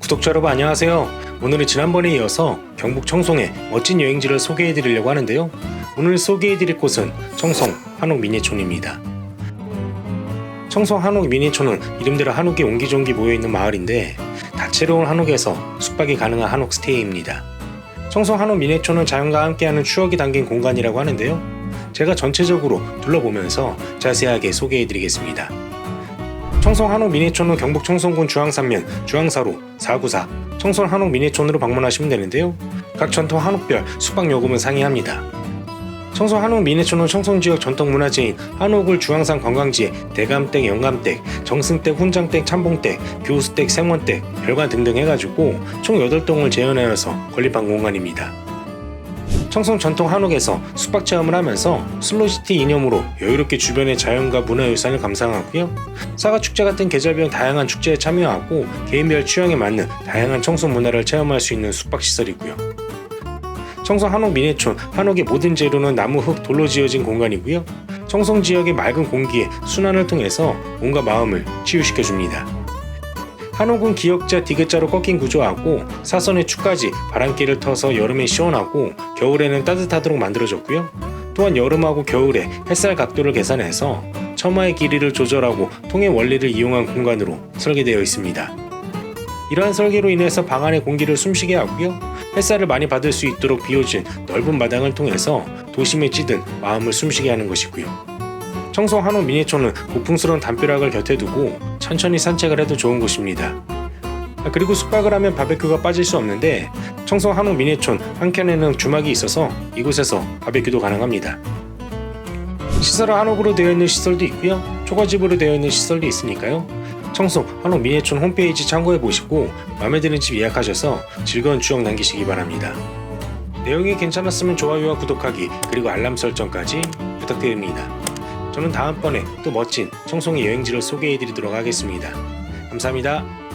구독자 여러분 안녕하세요. 오늘은 지난번에 이어서 경북 청송의 멋진 여행지를 소개해 드리려고 하는데요. 오늘 소개해 드릴 곳은 청송 한옥 미니촌입니다. 청송 한옥 미니촌은 이름대로 한옥이 옹기종기 모여있는 마을인데 다채로운 한옥에서 숙박이 가능한 한옥 스테이입니다. 청송 한옥 미니촌은 자연과 함께하는 추억이 담긴 공간이라고 하는데요. 제가 전체적으로 둘러보면서 자세하게 소개해 드리겠습니다. 청송 한옥 미니촌은 경북 청송군 주황산면 주황사로 494 청송 한옥 미니촌으로 방문하시면 되는데요. 각 전통 한옥별 숙박 요금은 상이합니다. 청송 한옥 미니촌은 청송 지역 전통 문화재인 한옥을 주황산 관광지에 대감댁, 영감댁, 정승댁, 훈장댁, 참봉댁, 교수댁, 생원댁, 별관 등등 해가지고 총 8동을 재현하여서 건립한 공간입니다. 청송 전통 한옥에서 숙박 체험을 하면서 슬로시티 이념으로 여유롭게 주변의 자연과 문화유산을 감상하고요. 사과 축제 같은 계절별 다양한 축제에 참여하고 개인별 취향에 맞는 다양한 청송 문화를 체험할 수 있는 숙박 시설이고요. 청송 한옥 미니촌 한옥의 모든 재료는 나무, 흙, 돌로 지어진 공간이고요. 청송 지역의 맑은 공기에 순환을 통해서 몸과 마음을 치유시켜 줍니다. 한옥은 기역자 디귿자로 꺾인 구조하고 사선의 축까지 바람길을 터서 여름에 시원하고 겨울에는 따뜻하도록 만들어졌고요. 또한 여름하고 겨울에 햇살 각도를 계산해서 처마의 길이를 조절하고 통의 원리를 이용한 공간으로 설계되어 있습니다. 이러한 설계로 인해서 방 안의 공기를 숨쉬게 하고요. 햇살을 많이 받을 수 있도록 비워진 넓은 마당을 통해서 도심에 찌든 마음을 숨쉬게 하는 것이고요. 청송 한옥 미니촌은 고풍스러운 담벼락을 곁에 두고 천천히 산책을 해도 좋은 곳입니다. 아, 그리고 숙박을 하면 바베큐가 빠질 수 없는데 청송 한옥 미니촌 한켠에는 주막이 있어서 이곳에서 바베큐도 가능합니다. 시설은 한옥으로 되어 있는 시설도 있고요. 초가집으로 되어 있는 시설도 있으니까요. 청송 한옥 미니촌 홈페이지 참고해 보시고 마음에 드는 집 예약하셔서 즐거운 추억 남기시기 바랍니다. 내용이 괜찮았으면 좋아요와 구독하기 그리고 알람 설정까지 부탁드립니다. 저는 다음번에 또 멋진 청송의 여행지를 소개해 드리도록 하겠습니다. 감사합니다.